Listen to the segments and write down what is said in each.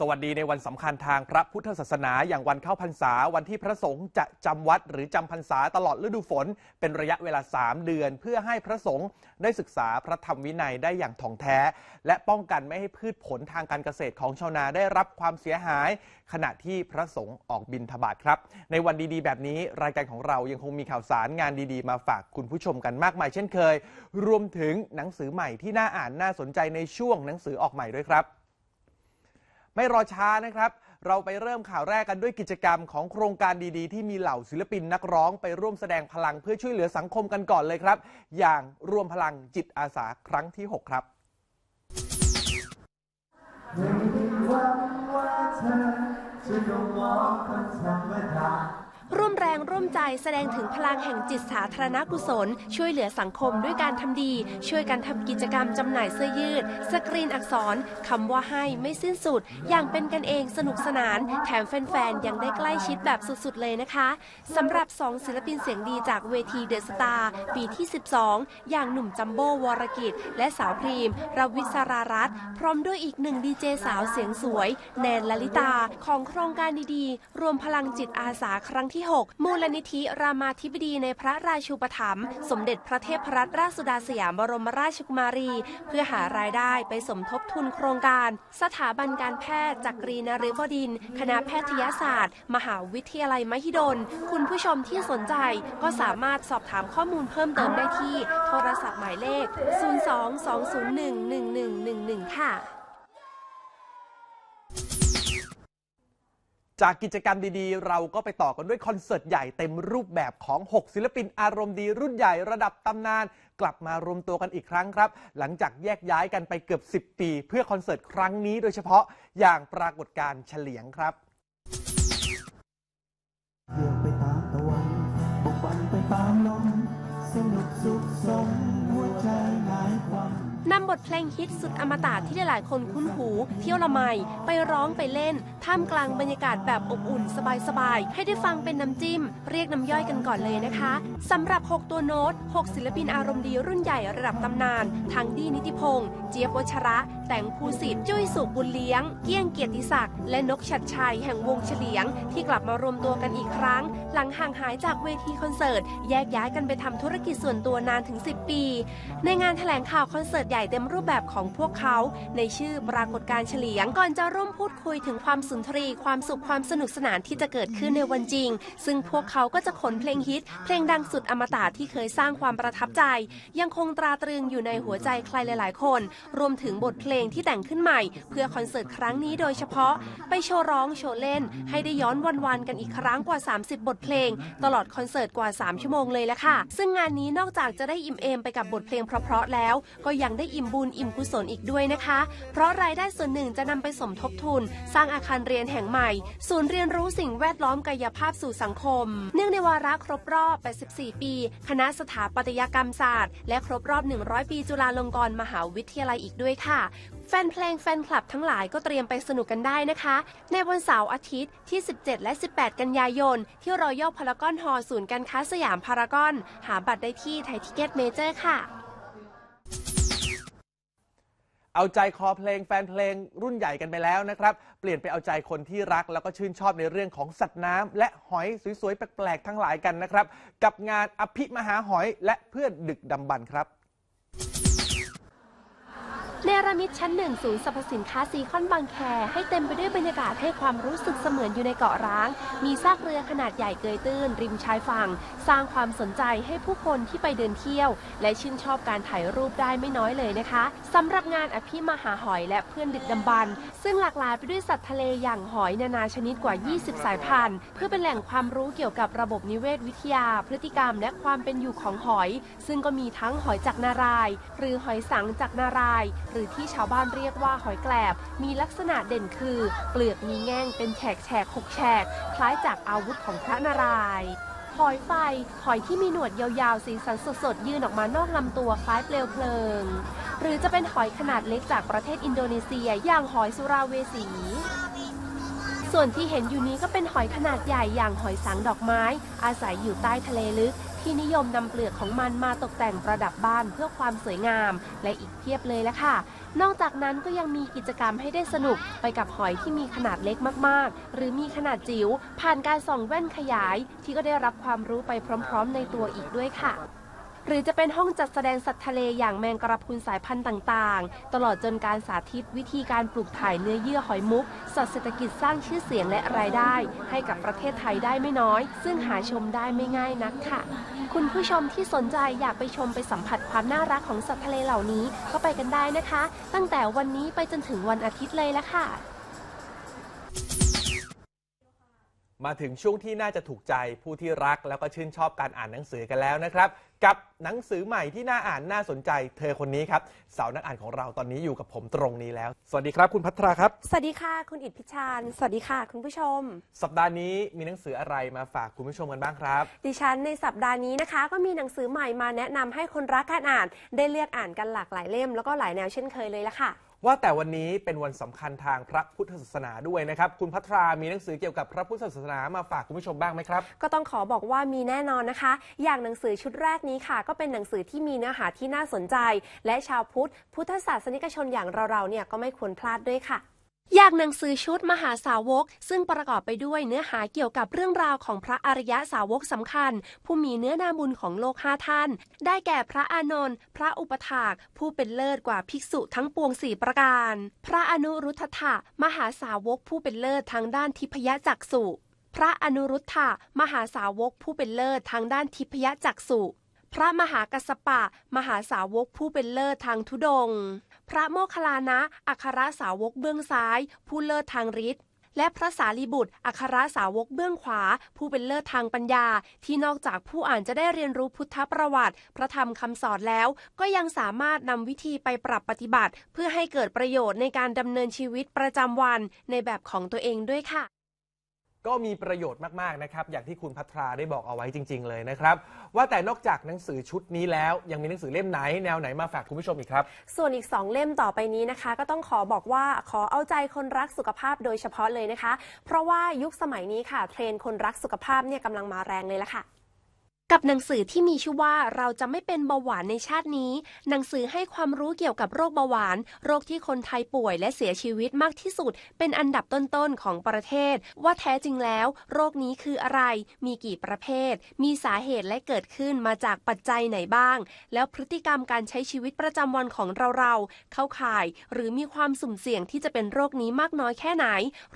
สวัสดีในวันสำคัญทางพระพุทธศาสนาอย่างวันเข้าพรรษา วันที่พระสงฆ์จะจำวัดหรือจำพรรษาตลอดฤดูฝน เป็นระยะเวลา 3 เดือน เพื่อให้พระสงฆ์ได้ศึกษาพระธรรมวินัยได้อย่างถ่องแท้ และป้องกันไม่ให้พืชผลทางการเกษตรของชาวนาได้รับความเสียหาย ขณะที่พระสงฆ์ออกบินทบาทครับ ในวันดีๆ แบบนี้รายการของเรายังคงมีข่าวสารงานดีๆ มาฝากคุณผู้ชมกันมากมายเช่นเคย รวมถึงหนังสือใหม่ที่น่าอ่านน่าสนใจในช่วงหนังสือออกใหม่ด้วยครับ ไม่รอช้านะครับ เราไปเริ่มข่าวแรกกันด้วยกิจกรรมของโครงการดีๆ ที่มีเหล่าศิลปินนักร้องไปร่วมแสดงพลังเพื่อช่วยเหลือสังคมกันก่อนเลยครับ อย่างรวมพลังจิตอาสาครั้งที่ 6 ครับไม่หวังว่าเธอจะต้องมองคนธรรมดา ร่วมแรงร่วมใจแสดงถึงพลังแห่งจิตสาธารณกุศล ช่วยเหลือสังคมด้วยการทำดี ช่วยกันทำกิจกรรมจำหน่ายเสื้อยืด สกรีนอักษรคำว่าให้ไม่สิ้นสุด อย่างเป็นกันเองสนุกสนาน แถมแฟนๆ ยังได้ใกล้ชิดแบบสุดๆ เลยนะคะสำหรับ2ศิลปินเสียงดีจากเวทีเดอะสตาร์ปีที่ 12 อย่างหนุ่มจัมโบ้วรกิจ และสาวพรีมรวิศรารัตน์พร้อมด้วยอีกหนึ่งดีเจสาวเสียงสวย แนนลลิตาของโครงการดีๆ รวมพลังจิตอาสาครั้งที่6 มูลนิธิรามาธิบดีในพระราชูปถัมภ์สมเด็จพระเทพรัตนราชสุดาสยามบรมราชกุมารี เพื่อหารายได้ไปสมทบทุนโครงการ สถาบันการแพทย์จักรีนฤบดิน คณะแพทยศาสตร์ มหาวิทยาลัยมหิดล คุณผู้ชมที่สนใจก็สามารถสอบถามข้อมูลเพิ่มเติมได้ที่ โทรศัพท์หมายเลข 022011111 ค่ะ จากกิจกรรมดีๆ เราก็ไปต่อกันด้วยคอนเสิร์ตใหญ่เต็มรูปแบบของ 6 ศิลปินอารมณ์ดีรุ่นใหญ่ระดับตำนาน กลับมารวมตัวกันอีกครั้งครับ หลังจากแยกย้ายกันไปเกือบ 10 ปี เพื่อคอนเสิร์ตครั้งนี้โดยเฉพาะอย่างปรากฏการณ์เฉลียงครับเที่ยวไปตามตะวันบุกบันไปตามลมสนุกสุขสมหัวใจหายความ นำบทเพลงฮิตสุดอมตะที่หลายๆคนคุ้นหู เที่ยวละไมไปร้องไปเล่น ท่ามกลางบรรยากาศแบบอบอุ่นสบายๆ ให้ได้ฟังเป็นน้ำจิ้ม เรียกน้ำย่อยกันก่อนเลยนะคะสำหรับ 6 ตัวโน้ต 6 ศิลปินอารมณ์ดีรุ่นใหญ่ระดับตำนาน ทั้งดีนิติพงษ์เจี๊ยบวชระแต่งภูสิทธิ์จุ้ยสุบุญเลี้ยง เกี้ยงเกียรติศักดิ์และนกชัดชัยแห่งวงเฉลียง ที่กลับมารวมตัวกันอีกครั้ง หลังห่างหายจากเวทีคอนเสิร์ต แยกย้ายกันไปทำธุรกิจส่วนตัวนานถึง 10 ปี ในงานแถลงข่าวคอนเสิร์ตใหญ่เต็มรูปแบบของพวกเขา ในชื่อปรากฏการเฉลียงก่อนจะร่วมพูดคุยถึงความสุนทรีความสุขความสนุกสนานที่จะเกิดขึ้นในวันจริง ซึ่งพวกเขาก็จะขนเพลงฮิต เพลงดังสุดอมตะที่เคยสร้างความประทับใจ ยังคงตราตรึงอยู่ในหัวใจใครหลาย ๆ คน รวมถึงบทเพลงงที่แต่งขึ้นใหม่ เพื่อคอนเสิร์ตครั้งนี้โดยเฉพาะ ไปโชว์ร้องโชว์เล่น ให้ได้ย้อนวันๆกันอีกครั้งกว่า 30 บทเพลง ตลอดคอนเสิร์ตกว่า 3 ชั่วโมงเลยละค่ะ ซึ่งงานนี้นอกจากจะได้อิ่มเอมไปกับบทเพลงเพราะๆแล้ว ก็ยังได้อิ่มบุญอิ่มกุศลอีกด้วยนะคะ เพราะรายได้ส่วนหนึ่งจะนำไปสมทบทุน สร้างอาคารเรียนแห่งใหม่ ศูนย์เรียนรู้สิ่งแวดล้อมกายภาพสู่สังคม เนื่องในวาระครบรอบ 84 ปี คณะสถาปัตยกรรมศาสตร์ และครบรอบ 100 ปีจุฬาลงกรณ์มหาวิทยาลัยอีกด้วยค่ะแฟนเพลงแฟนคลับทั้งหลายก็เตรียมไปสนุกกันได้นะคะ ในวันเสาร์อาทิตย์ที่ 17 และ 18 กันยายน ที่รอยัลพารากอนฮอลล์ศูนย์การค้าสยามพารากอน หาบัตรได้ที่ไทยทิเก็ตเมเจอร์ค่ะ เอาใจคอเพลงแฟนเพลงรุ่นใหญ่กันไปแล้วนะครับ เปลี่ยนไปเอาใจคนที่รักแล้วก็ชื่นชอบในเรื่องของสัตว์น้ำและหอยสวยๆ แปลกๆ ทั้งหลายกันนะครับ กับงานอภิมหาหอยและเพื่อนดึกดำบรรพ์ครับ เนรมิตชั้นหนึ่งศูนย์สรรพสินค้าซีคอนบางแค ให้เต็มไปด้วยบรรยากาศให้ความรู้สึกเสมือนอยู่ในเกาะร้าง มีซากเรือขนาดใหญ่เกยตื้น ริมชายฝั่ง สร้างความสนใจให้ผู้คนที่ไปเดินเที่ยว และชื่นชอบการถ่ายรูปได้ไม่น้อยเลยนะคะสำหรับงานอภิมหาหอยและเพื่อนดึกดำบรรพ์ซึ่งหลากหลายไปด้วยสัตว์ทะเลอย่างหอยนานาชนิดกว่า 20 สายพันธุ์ เพื่อเป็นแหล่งความรู้เกี่ยวกับระบบนิเวศวิทยา พฤติกรรม และความเป็นอยู่ของหอย ซึ่งก็มีทั้งหอยจากนาราย หรือหอยสังจากนารายรือที่ชาวบ้านเรียกว่าหอยแกลบ มีลักษณะเด่นคือ เปลือกมีแง่งเป็นแฉกแฉกหกแฉก คล้ายจากอาวุธของพระนารายณ์หอยไฟ หอยที่มีหนวดยาวๆ สีสันสดๆ ยื่นออกมานอกลำตัวคล้ายเปลวเพลิง หรือจะเป็นหอยขนาดเล็กจากประเทศอินโดนีเซียอย่างหอยสุราเวสี ส่วนที่เห็นอยู่นี้ก็เป็นหอยขนาดใหญ่อย่างหอยสังดอกไม้ อาศัยอยู่ใต้ทะเลลึก ที่นิยมนำเปลือกของมันมาตกแต่งประดับบ้านเพื่อความสวยงาม และอีกเพียบเลยละค่ะ นอกจากนั้นก็ยังมีกิจกรรมให้ได้สนุกไปกับหอยที่มีขนาดเล็กมากๆ หรือมีขนาดจิ๋วผ่านการส่องแว่นขยาย ที่ก็ได้รับความรู้ไปพร้อม ๆ ในตัวอีกด้วยค่ะ หรือจะเป็นห้องจัดแสดงสัตว์ทะเลอย่างแมงกระพุนสายพันธุ์ต่างๆ ตลอดจนการสาธิตวิธีการปลูกถ่ายเนื้อเยื่อหอยมุกสัตว์เศรษฐกิจสร้างชื่อเสียงและรายได้ ให้กับประเทศไทยได้ไม่น้อย ซึ่งหาชมได้ไม่ง่ายนักค่ะ คุณผู้ชมที่สนใจอยากไปชมไปสัมผัสความน่ารักของสัตว์ทะเลเหล่านี้ก็ไปกันได้นะคะ ตั้งแต่วันนี้ไปจนถึงวันอาทิตย์เลยละค่ะ มาถึงช่วงที่น่าจะถูกใจผู้ที่รักแล้วก็ชื่นชอบการอ่านหนังสือกันแล้วนะครับ กับหนังสือใหม่ที่น่าอ่านน่าสนใจ เธอคนนี้ครับสาวนักอ่านของเราตอนนี้อยู่กับผมตรงนี้แล้ว สวัสดีครับคุณพัทราครับ สวัสดีค่ะ คุณอิทพิชานสวัสดีค่ะ คุณผู้ชม สัปดาห์นี้มีหนังสืออะไรมาฝากคุณผู้ชมกันบ้างครับ ดิฉันในสัปดาห์นี้นะคะ ก็มีหนังสือใหม่มาแนะนำให้คนรักการอ่าน ได้เลือกอ่านกันหลากหลายเล่มแล้วก็หลายแนวเช่นเคยเลยละค่ะ ว่าแต่วันนี้เป็นวันสำคัญทางพระพุทธศาสนาด้วยนะครับ คุณพัทรามีหนังสือเกี่ยวกับพระพุทธศาสนามาฝากคุณผู้ชมบ้างไหมครับ ก็ต้องขอบอกว่ามีแน่นอนนะคะ อย่างหนังสือชุดแรกนี้ค่ะ ก็เป็นหนังสือที่มีเนื้อหาที่น่าสนใจ และชาวพุทธพุทธศาสนิกชนอย่างเราๆเนี่ยก็ไม่ควรพลาดด้วยค่ะ อย่างหนังสือชุดมหาสาวก ซึ่งประกอบไปด้วยเนื้อหาเกี่ยวกับเรื่องราวของพระอริยะสาวกสำคัญ ผู้มีเนื้อนาบุญของโลกห้าท่าน ได้แก่พระอานนท์พระอุปถาก ผู้เป็นเลิศกว่าภิกษุทั้งปวงสี่ประการ พระอนุรุทธะมหาสาวกผู้เป็นเลิศทางด้านทิพยจักษุพระอนุรุทธะมหาสาวกผู้เป็นเลิศทางด้านทิพยจักษุพระมหากัสสปะ มหาสาวกผู้เป็นเลิศทางทุดง พระโมคคัลลานะอัครสาวกเบื้องซ้าย ผู้เลิศทางฤทธิ์และพระสารีบุตร อัครสาวกเบื้องขวา ผู้เป็นเลิศทางปัญญา ที่นอกจากผู้อ่านจะได้เรียนรู้พุทธประวัติ พระธรรมคำสอนแล้ว ก็ยังสามารถนำวิธีไปปรับปฏิบัติ เพื่อให้เกิดประโยชน์ในการดำเนินชีวิตประจำวันในแบบของตัวเองด้วยค่ะ ก็มีประโยชน์มาก ๆ นะครับ อย่างที่คุณพัทราได้บอกเอาไว้จริง ๆ เลยนะครับ ว่าแต่นอกจากหนังสือชุดนี้แล้ว ยังมีหนังสือเล่มไหนแนวไหนมาฝากคุณผู้ชมอีกครับ ส่วนอีก 2 เล่มต่อไปนี้นะคะ ก็ต้องขอบอกว่าขอเอาใจคนรักสุขภาพโดยเฉพาะเลยนะคะ เพราะว่ายุคสมัยนี้ค่ะ เทรนด์คนรักสุขภาพเนี่ยกำลังมาแรงเลยละค่ะ กับหนังสือที่มีชื่อว่าเราจะไม่เป็นเบาหวานในชาตินี้ หนังสือให้ความรู้เกี่ยวกับโรคเบาหวาน โรคที่คนไทยป่วยและเสียชีวิตมากที่สุด เป็นอันดับต้นๆของประเทศ ว่าแท้จริงแล้ว โรคนี้คืออะไร มีกี่ประเภท มีสาเหตุและเกิดขึ้นมาจากปัจจัยไหนบ้าง แล้วพฤติกรรมการใช้ชีวิตประจำวันของเราๆเข้าข่าย หรือมีความสุ่มเสี่ยงที่จะเป็นโรคนี้มากน้อยแค่ไหน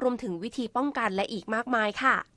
รวมถึงวิธีป้องกันและอีกมากมายค่ะ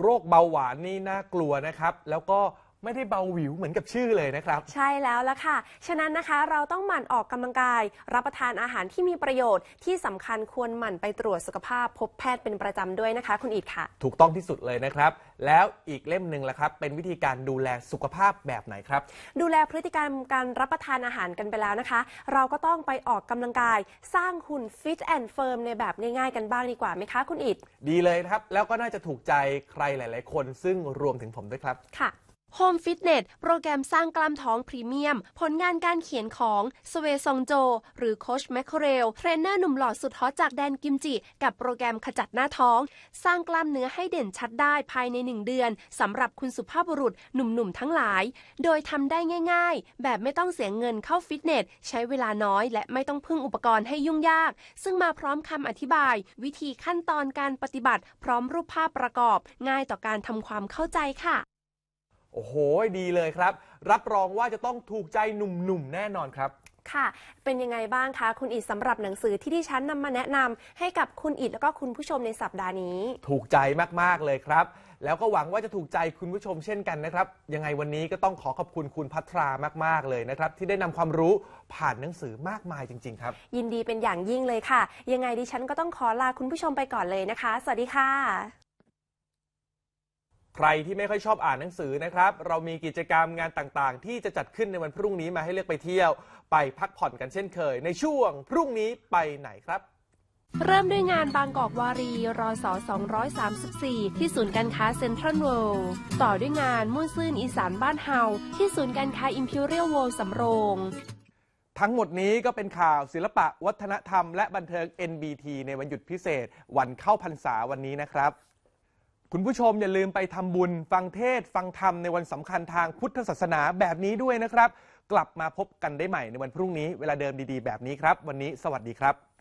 โรคเบาหวานนี่น่ากลัวนะครับ แล้วก็ ไม่ได้เบาหวิวเหมือนกับชื่อเลยนะครับ ใช่แล้วละค่ะ ฉะนั้นนะคะเราต้องหมั่นออกกำลังกาย รับประทานอาหารที่มีประโยชน์ที่สำคัญควรหมั่นไปตรวจสุขภาพ พบแพทย์เป็นประจำด้วยนะคะ คุณอีดค่ะ ถูกต้องที่สุดเลยนะครับ แล้วอีกเล่มหนึ่งละครับ เป็นวิธีการดูแลสุขภาพแบบไหนครับ ดูแลพฤติกรรมการรับประทานอาหารกันไปแล้วนะคะ เราก็ต้องไปออกกำลังกาย สร้างหุ่นฟิตแอนด์เฟิร์มในแบบง่ายๆกันบ้างดีกว่าไหมคะ คุณอิดดีเลยนะครับ แล้วก็น่าจะถูกใจใครหลาย ๆ คน ซึ่งรวมถึงผมด้วยครับ ค่ะ Home Fitness โปรแกรมสร้างกล้ามท้องพรีเมียม ผลงานการเขียนของสเวซองโจ หรือโคชแมคเคเรลเทรนเนอร์หนุ่มหล่อสุดฮอตจากแดนกิมจิ กับโปรแกรมขจัดหน้าท้อง สร้างกล้ามเนื้อให้เด่นชัดได้ภายใน 1 เดือนสำหรับคุณสุภาพบุรุษหนุ่มๆทั้งหลาย โดยทำได้ง่ายๆ แบบไม่ต้องเสียเงินเข้าฟิตเนส ใช้เวลาน้อยและไม่ต้องพึ่งอุปกรณ์ให้ยุ่งยาก ซึ่งมาพร้อมคำอธิบาย วิธีขั้นตอนการปฏิบัติ พร้อมรูปภาพประกอบ ง่ายต่อการทำความเข้าใจค่ะ โอ้โห ดีเลยครับ รับรองว่าจะต้องถูกใจหนุ่มๆ แน่นอนครับ ค่ะ เป็นยังไงบ้างคะคุณอิดสำหรับหนังสือที่ดิฉันนำมาแนะนำให้กับคุณอิดแล้วก็คุณผู้ชมในสัปดาห์นี้ ถูกใจมากๆเลยครับ แล้วก็หวังว่าจะถูกใจคุณผู้ชมเช่นกันนะครับ ยังไงวันนี้ก็ต้องขอขอบคุณคุณพัทรามากๆเลยนะครับ ที่ได้นำความรู้ผ่านหนังสือมากมายจริง ๆ ครับ ยินดีเป็นอย่างยิ่งเลยค่ะ ยังไงดิฉันก็ต้องขอลาคุณผู้ชมไปก่อนเลยนะคะ สวัสดีค่ะ ใครที่ไม่ค่อยชอบอ่านหนังสือนะครับ เรามีกิจกรรมงานต่างๆ ที่จะจัดขึ้นในวันพรุ่งนี้มาให้เลือกไปเที่ยว ไปพักผ่อนกันเช่นเคย ในช่วงพรุ่งนี้ไปไหนครับเริ่มด้วยงานบางกอกวารีรอสอ234 ที่ศูนย์การค้าเซ็นทรัลเวิลด์ต่อด้วยงานมุ่นซื่นอีสานบ้านเฮา ที่ศูนย์การค้าอิมพีเรียลเวิลด์สำโรง ทั้งหมดนี้ก็เป็นข่าวศิลปะวัฒนธรรมและบันเทิง NBT ในวันหยุดพิเศษ วันเข้าพรรษาวันนี้นะครับ คุณผู้ชมอย่าลืมไปทำบุญ ฟังเทศ ฟังธรรมในวันสำคัญทางพุทธศาสนาแบบนี้ด้วยนะครับ กลับมาพบกันได้ใหม่ในวันพรุ่งนี้เวลาเดิมดีๆ แบบนี้ครับ วันนี้สวัสดีครับ